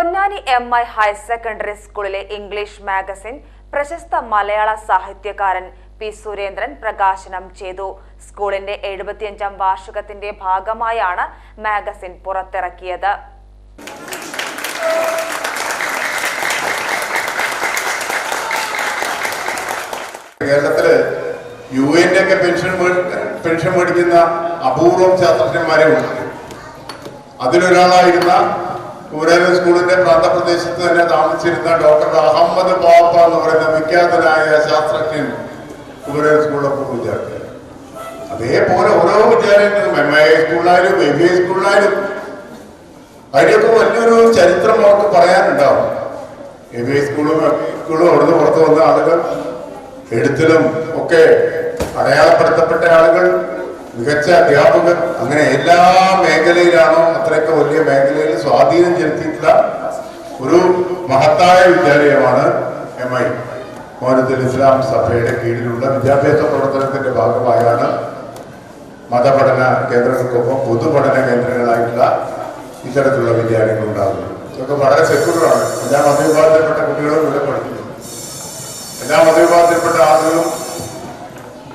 Ponnani M I higher secondary സ്കൂളിലെ English magazine പ്രശസ്ത മലയാള സാഹിത്യകാരൻ പി സുരേന്ദ്രൻ പ്രകാശനം ചെയ്തു. സ്കൂളിന്റെ എഴുപത്തിയഞ്ചാം വാർഷികത്തിന്റെ ഭാഗമായാണ് മാഗസിൻ പുറത്തിറക്കിയത്. കേരളത്തിൽ യു എന്റെ ഒക്കെ പെൻഷൻ പെൻഷൻ മേടിക്കുന്ന അപൂർവം ശാസ്ത്രജ്ഞന്മാരെ ഉണ്ട് അതിലൊരാളായിരുന്ന കുമരകം സ്കൂളിന്റെ പ്രാന്തപ്രദേശത്ത് തന്നെ താമസിച്ചിരുന്ന ഡോക്ടർ അഹമ്മദ് പാപ്പ എന്ന് പറയുന്ന വിഖ്യാതനായ ശാസ്ത്രജ്ഞൻ കുമരകം സ്കൂളിലൊപ്പം വിദ്യാർത്ഥി അതേപോലെ ഓരോ വിദ്യാലയങ്ങളും എം ഐ സ്കൂളിലായാലും എം ബി സ്കൂളിലായാലും അതിനൊക്കെ വലിയൊരു ചരിത്രം അവർക്ക് പറയാനുണ്ടാവും. എം ബി സ്കൂളും സ്കൂളും അവിടുന്ന് പുറത്തു വന്ന ആളുകൾ എഴുത്തിലും ഒക്കെ അടയാളപ്പെടുത്തപ്പെട്ട ആളുകൾ മികച്ച അധ്യാപകർ അങ്ങനെ എല്ലാ മേഖലയിലാണോ അത്രയൊക്കെ വലിയ മേഖലയിൽ സ്വാധീനം ചെലുത്തിയിട്ടുള്ള ഒരു മഹത്തായ വിദ്യാലയമാണ് എം ഐ മോനത്തുൽ ഇസ്ലാം സഭയുടെ കീഴിലുള്ള വിദ്യാഭ്യാസ പ്രവർത്തനത്തിന്റെ ഭാഗമായാണ് മതപഠന കേന്ദ്രങ്ങൾക്കൊപ്പം പൊതുപഠന കേന്ദ്രങ്ങളായിട്ടുള്ള ഇത്തരത്തിലുള്ള വിദ്യാലയങ്ങൾ ഉണ്ടാകുന്നത്. ഇതൊക്കെ വളരെ സെക്യുലറാണ് എല്ലാ മതവിഭാഗത്തിൽപ്പെട്ട കുട്ടികളും ഇവിടെ പഠിക്കുന്നു. എല്ലാ മതവിഭാഗത്തിൽപ്പെട്ട ആളുകളും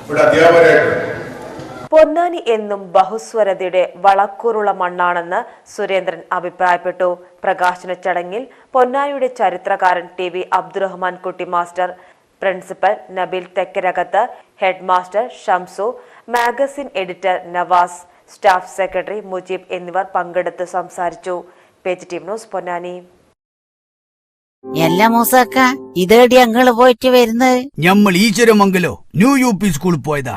ഇവിടെ അധ്യാപകരായിട്ടുണ്ട്. പൊന്നാനി എന്നും ബഹുസ്വരതയുടെ വളക്കൂറുള്ള മണ്ണാണെന്ന് സുരേന്ദ്രൻ അഭിപ്രായപ്പെട്ടു. പ്രകാശന ചടങ്ങിൽ പൊന്നാനിയുടെ ചരിത്രകാരൻ T V Abdurahman Kutty master principal Nabeel Thekkarakath head master Shamsu magazine editor Navas staff secretary Mujeeb എന്നിവർ പങ്കെടുത്ത് സംസാരിച്ചു. Page team news Ponnani. എല്ലാ മൂസാക്ക ഇതേടി അങ്ങൾ പോയിട്ട് വരുന്നത്? ഞമ്മൾ ഈശ്വരമംഗലോ ന്യൂ യു പി സ്കൂളിൽ പോയതാ.